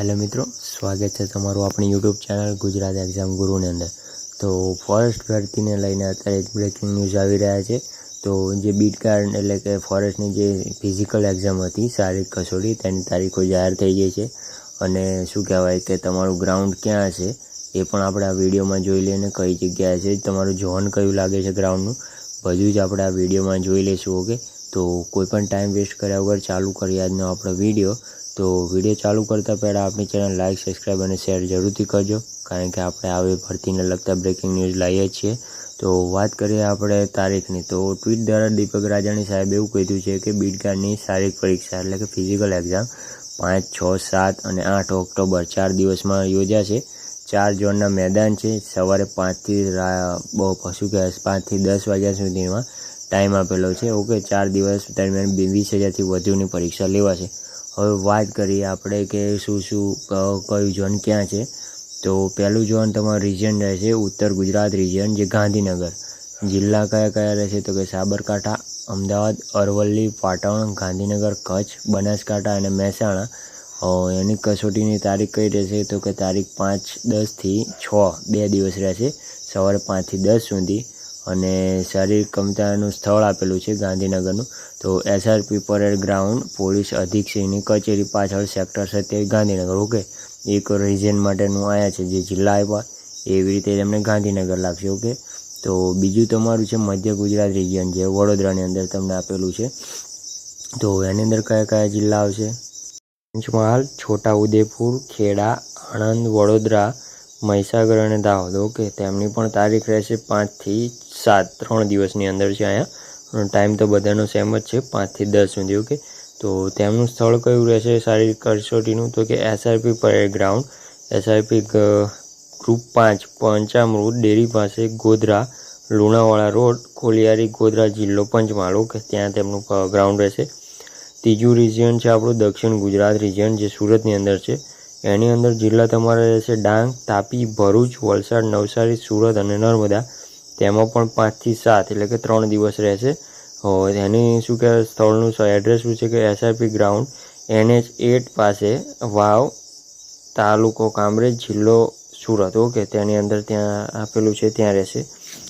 Hello મિત્રો, સ્વાગત છે તમારું આપણી યુટ્યુબ ચેનલ ગુજરાત એક્ઝામ ગુરુની અંદર. તો ફોરેસ્ટ ભરતીને લઈને અત્યારે બ્રેકિંગ ન્યૂઝ આવી રહ્યા છે. તો જે બીટ કાર્ડ એટલે કે ફોરેસ્ટની જે ફિઝિકલ એક્ઝામ હતી, શારીરિક કસોટી, તેની તારીખો જાહેર થઈ ગઈ છે. અને શું કહેવાય કે તમારું ગ્રાઉન્ડ ક્યાં છે, એ પણ આપણે આ વિડીયોમાં જોઈ લઈએ અને કઈ જગ્યાએ છે, તમારું ઝોન કયું લાગે છે ગ્રાઉન્ડનું બધું જ આપણે આ વિડીયોમાં જોઈ લઈશું ઓકે તો કોઈ પણ ટાઈમ વેસ્ટ કર્યા વગર ચાલુ કરીએ આજનો આપણો વીડિયો તો વીડિયો ચાલુ કરતાં પહેલાં આપણી ચેનલ લાઇક સબસ્ક્રાઈબ અને શેર જરૂરથી કરજો. કારણ કે આપણે આવી ભરતીને લગતા બ્રેકિંગ ન્યૂઝ લાવીએ છીએ. તો વાત કરીએ આપણે તારીખની. તો ટ્વીટ દ્વારા દીપક રાજાણી સાહેબ એવું કીધું છે કે બીડગાર્ડની શારીરિક પરીક્ષા એટલે કે ફિઝિકલ એક્ઝામ પાંચ, છ, સાત અને આઠ ઓક્ટોબર ચાર દિવસમાં યોજાશે ચાર ઝોનના મેદાન છે. સવારે પાંચથી બહુ શું કહેવાય પાંચથી દસ વાગ્યા સુધીમાં ટાઈમ આપેલો છે. ઓકે ચાર દિવસ દરમિયાન વીસ હજારથી વધુની પરીક્ષા લેવાશે. હવે વાત કરીએ આપણે કે શું શું કયું ઝોન ક્યાં છે. તો પહેલું ઝોન તમારું રિજન રહેશે, ઉત્તર ગુજરાત રિજન જે ગાંધીનગર. જિલ્લા કયા કયા રહેશે? તો કે સાબરકાંઠા, અમદાવાદ, અરવલ્લી, પાટણ, ગાંધીનગર, કચ્છ, બનાસકાંઠા અને મહેસાણા. એની કસોટીની તારીખ કઈ રહેશે? તો કે તારીખ પાંચ દસથી છ, બે દિવસ રહેશે. સવારે પાંચથી દસ સુધી. અને શારીરિક ક્ષમતાનું સ્થળ આપેલું છે ગાંધીનગરનું. તો એસઆરપી પરેડ ગ્રાઉન્ડ, પોલીસ અધિક્ષકની કચેરી પાછળ સેક્ટર સત્યાવીસ, ગાંધીનગર. ઓકે? એક રિજન માટેનું આવ્યા છે જે જિલ્લા આપ્યા એવી રીતે તમને ગાંધીનગર લાગશે, ઓકે? તો બીજું તમારું છે મધ્ય ગુજરાત રિજિયન જે વડોદરાની અંદર તમને આપેલું છે. તો એની અંદર કયા કયા જિલ્લા આવશે? પંચમહાલ, છોટાઉદેપુર, ખેડા, આણંદ, વડોદરા મહીસાગર અને દાહોદ. ઓકે, તેમની પણ તારીખ રહેશે પાંચથી સાત, ત્રણ દિવસની અંદર છે અહીંયા. ટાઈમ તો બધાનો સેમ જ છે, પાંચથી દસ સુધી, ઓકે? તો તેમનું સ્થળ કયું રહેશે સારી કરસોટીનું તો કે SRP parade ground SRP group પાંચ, પંચામૃત, ડેરી પાસે ગોધરા, લુણાવાડા રોડ, કોલિયારી, ગોધરા જિલ્લો પંચમહાલ, ઓકે? ત્યાં તેમનું ગ્રાઉન્ડ રહેશે. ત્રીજું રિજિયન છે આપણું દક્ષિણ ગુજરાત રિજિયન જે સુરતની અંદર છે. એની અંદર જિલ્લા તમારે રહેશે ડાંગ, તાપી, ભરૂચ, વલસાડ, નવસારી, સુરત અને નર્મદા, તેમાં પણ પાંચથી સાત એટલે કે ત્રણ દિવસ રહેશે. એની શું કહેવાય, સ્થળનું એડ્રેસ શું છે કે એસઆરપી ગ્રાઉન્ડ એનએચ એટ પાસે વાવ, તાલુકો કામરેજ, જિલ્લો સુરત. ઓકે, તેની અંદર ત્યાં આપેલું છે, ત્યાં રહેશે.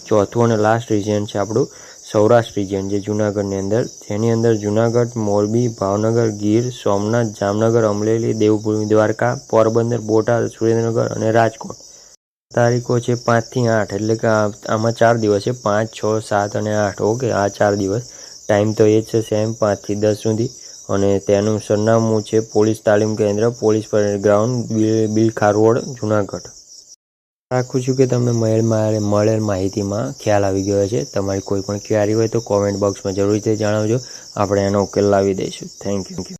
ચોથું અને લાસ્ટ રિઝન છે આપણું. સૌરાષ્ટ્ર રિજિયન જે જુનાગઢની અંદર તેની અંદર જુનાગઢ, મોરબી, ભાવનગર, ગીર, સોમનાથ, જામનગર, અમરેલી, દેવભૂમિ, દ્વારકા, પોરબંદર, બોટાદ, સુરેન્દ્રનગર અને રાજકોટ. તારીખો છે પાંચથી આઠ, એટલે કે આમાં ચાર દિવસ છે. પાંચ, છ, સાત અને આઠ. ઓકે, આ ચાર દિવસ. ટાઈમ તો એ જ છે સેમ પાંચથી દસ સુધી. અને તેનું સરનામું છે પોલીસ તાલીમ કેન્દ્ર, police ground Bilkha road, Junagadh. રાખું છું કે તમને મળેલ મળેલ માહિતીમાં ખ્યાલ આવી ગયો છે. તમારી કોઈ પણ ક્વેરી હોય તો કોમેન્ટ બોક્સમાં જરૂરથી જણાવજો. આપણે એનો ઉકેલ લાવી દઈશું. Thank you